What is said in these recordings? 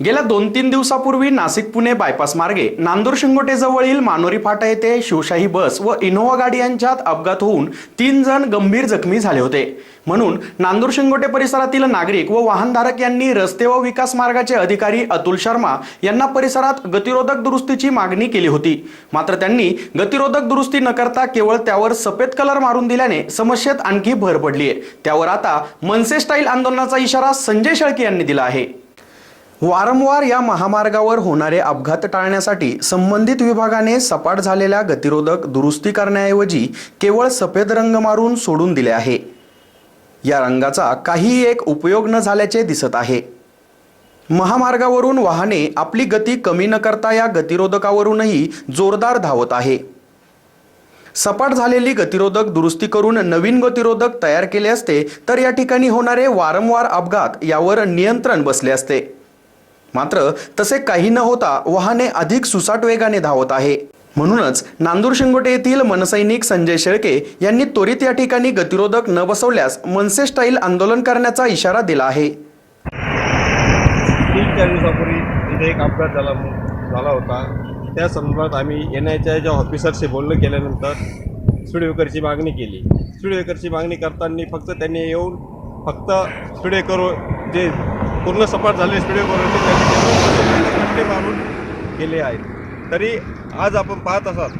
गेल्या दोन तीन दिवसापूर्वी नाशिक पुणे बायपास मार्गे नांदूर शिंगोटेजवळील मानोरी फाटा येथे शिवशाही बस व इनोव्हा गाडी यांच्यात अपघात होऊन तीन जण गंभीर जखमी झाले होते. म्हणून नांदूर शिंगोटे परिसरातील नागरिक व वाहनधारक यांनी रस्ते व विकास मार्गाचे अधिकारी अतुल शर्मा यांना परिसरात गतिरोधक दुरुस्तीची मागणी केली होती. मात्र त्यांनी गतिरोधक दुरुस्ती न करता केवळ त्यावर सफेद कलर मारून दिल्याने समस्येत आणखी भर पडली आहे त्यावर आता मनसे स्टाईल आंदोलनाचा इशारा संजय शेळके यांनी दिला आहे. वारंवार या महामार्गावर होणारे अपघात टाळण्यासाठी संबंधित विभागाने सपाट झालेल्या गतिरोधक दुरुस्ती करण्याऐवजी केवळ सफेद रंग मारून सोडून दिले आहे. या रंगाचा काही एक उपयोग न झाल्याचे दिसत आहे. महामार्गावरून वाहने आपली गती कमी न करता या गतिरोधकावरूनही जोरदार धावत आहे. सपाट झालेली गतिरोधक दुरुस्ती करून नवीन गतिरोधक तयार केले असते तर या ठिकाणी होणारे वारंवार अपघात यावर नियंत्रण बसले असते. मात्र तसे काही न होता वाहने अधिक सुसाट वेगाने धावत आहे. म्हणूनच नांदूर शिंगोटे येथील मनसैनिक संजय शेळके यांनी त्वरित या ठिकाणी गतिरोधक न बसवल्यास मनसे स्टाईल आंदोलन करण्याचा इशारा दिला आहे. तीन चार दिवसापूर्वी तिथे एक अपघात झाला झाला होता. त्या संदर्भात आम्ही एन आयच्या ज्या ऑफिसरशी बोलणं केल्यानंतर स्पीडब्रेकरची मागणी केली. स्पीडब्रेकरची मागणी करताना फक्त त्यांनी येऊन फक्त स्पीडब्रेकर जे पूर्ण सपाट झाले स्पीडब्रेकर होते त्यांनी मारून गेले आहेत. तरी आज आपण पाहत असाल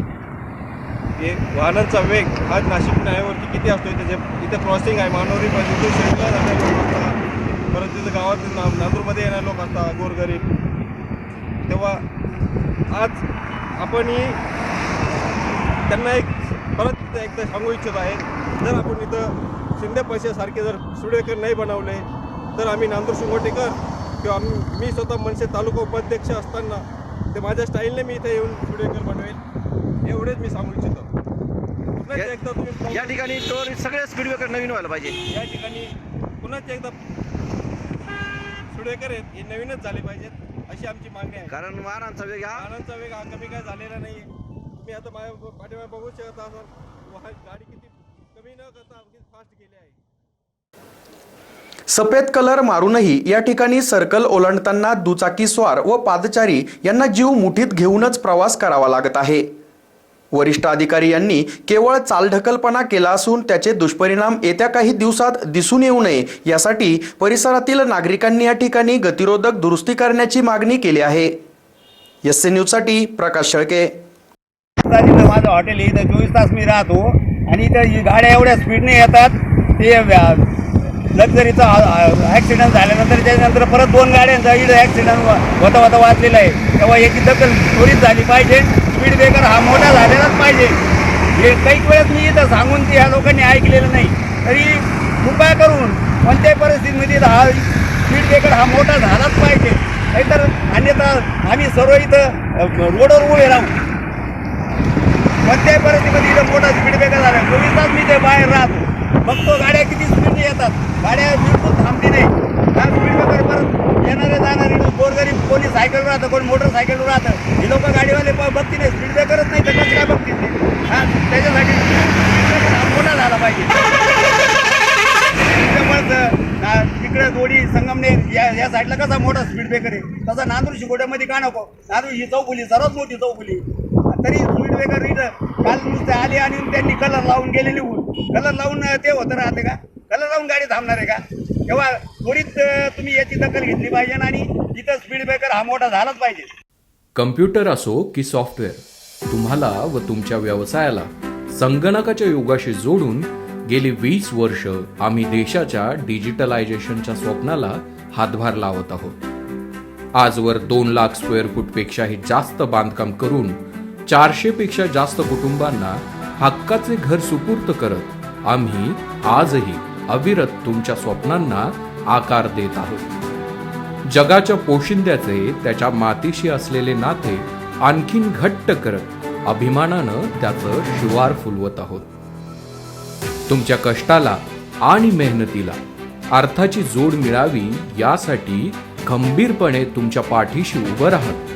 की वाहनांचा वेग आज नाशिक न्यायावरती किती असतो त्याचे इथे क्रॉसिंग आहे. मानवरी इथे शेडला जाणारे लोक असतात. परत तिथं गावात ना नांदूरमध्ये येणारे लोक असतात गोरगरीब. तेव्हा आज आपण ही त्यांना एक परत एकदा सांगू इच्छित आहे. जर आपण इथं शिंदे पैशासारखे जर सुडेकर नाही बनवले तर आम्ही नांदूर शिंगोटेकर किंवा मी स्वतः मनसे तालुका उपाध्यक्ष असताना ते माझ्या स्टाईलने मी इथे येऊन सुडेकर बनवेल एवढेच मी सांगू इच्छितो. पुन्हा एकदा तुम्ही या ठिकाणी टोर सगळे स्पीड ब्रेकर नवीन व्हायला पाहिजे. या ठिकाणी पुन्हा एकदा सुडेकर आहेत हे नवीनच झाले पाहिजेत अशी आमची मागणी आहे. कारण वाहनांचा वेग हा वाहनांचा वेग हा कमी काय झालेला नाही तुम्ही आता माझ्या पाठीमागे बघू शकता असाल वाहन गाडी किती कमी न करता किती फास्ट गेली आहे. सफेद कलर मारूनही या ठिकाणी सर्कल ओलांडताना दुचाकी स्वार व पादचारी यांना जीव मुठीत घेऊनच प्रवास करावा लागत आहे. वरिष्ठ अधिकारी यांनी केवळ चालढकलपणा केला असून त्याचे दुष्परिणाम येत्या काही दिवसात दिसून येऊ नये यासाठी परिसरातील नागरिकांनी या ठिकाणी गतिरोधक दुरुस्ती करण्याची मागणी केली आहे. एस सी न्यूजसाठी प्रकाश शेळके. माझं हॉटेल इथं चोवीस तास मी राहतो आणि इथं गाड्या एवढ्या स्पीडने येतात ते लक्झरीचा ॲक्सिडेंट झाल्यानंतर त्याच्यानंतर परत दोन गाड्यांचा इथं ॲक्सिडेंट होता होता वाचलेला आहे. तेव्हा याची दखल त्वरित झाली पाहिजे. स्पीड ब्रेकर हा मोठा झालेलाच पाहिजे. हे काही वेळेस मी इथं सांगून ते ह्या लोकांनी ऐकलेलं नाही. तरी कृपया करून कोणत्याही परिस्थितीमध्ये हा स्पीड ब्रेकर हा मोठा झालाच पाहिजे. नाहीतर अन्यथा आम्ही सर्व इथं रोडवर उभे राहू. कोणत्याही परिस्थितीमध्ये इथं मोठा स्पीड ब्रेकर झाला. चोवीस तास मी ते बाहेर राहतो. बघतो गाड्या किती स्पीडने येतात? गाड्या बिलकुल थांबली नाही. त्या स्पीडमध्ये परत येणारे जाणारे गोरगरीब कोणी सायकलवर राहतं कोणी मोटरसायकलवर राहतं ही लोक गाडीवाले ब- बघती नाही स्पीड ब्रेकरच नाही तर कसं काय बघतील ते? हा त्याच्यासाठी मोठा झाला पाहिजे. तिकडे गोडी संगमनेर या या साईडला कसा मोठा स्पीड ब्रेकर आहे? तसा नांदूर शिकोट्यामध्ये का नको? नांदूर ही चौफुली सर्वात मोठी चौफुली. तरी स्पीड इथं काल नुसते आले आणि त्यांनी कलर लावून गेले निघून कलर लावून ते होतं राहते का? कलर लावून गाडी थांबणार आहे का? तेव्हा त्वरित तुम्ही याची दखल घेतली पाहिजे आणि इथं स्पीड ब्रेकर हा मोठा झालाच पाहिजे. कम्प्युटर असो की सॉफ्टवेअर तुम्हाला व तुमच्या व्यवसायाला संगणकाच्या युगाशी जोडून गेली वीस वर्ष आम्ही देशाच्या डिजिटलायझेशनच्या स्वप्नाला हातभार लावत आहोत. आजवर दोन लाख स्क्वेअर फूटपेक्षाही जास्त बांधकाम करून चारशेपेक्षा जास्त कुटुंबांना हक्काचे घर सुपूर्त करत आम्ही आजही अविरत तुमच्या स्वप्नांना आकार देत आहोत. जगाच्या पोशिंद्याचे त्याच्या मातीशी असलेले नाते आणखीन घट्ट करत अभिमानानं त्याचं शिवार फुलवत आहोत. तुमच्या कष्टाला आणि मेहनतीला अर्थाची जोड मिळावी यासाठी खंबीरपणे तुमच्या पाठीशी उभं राहत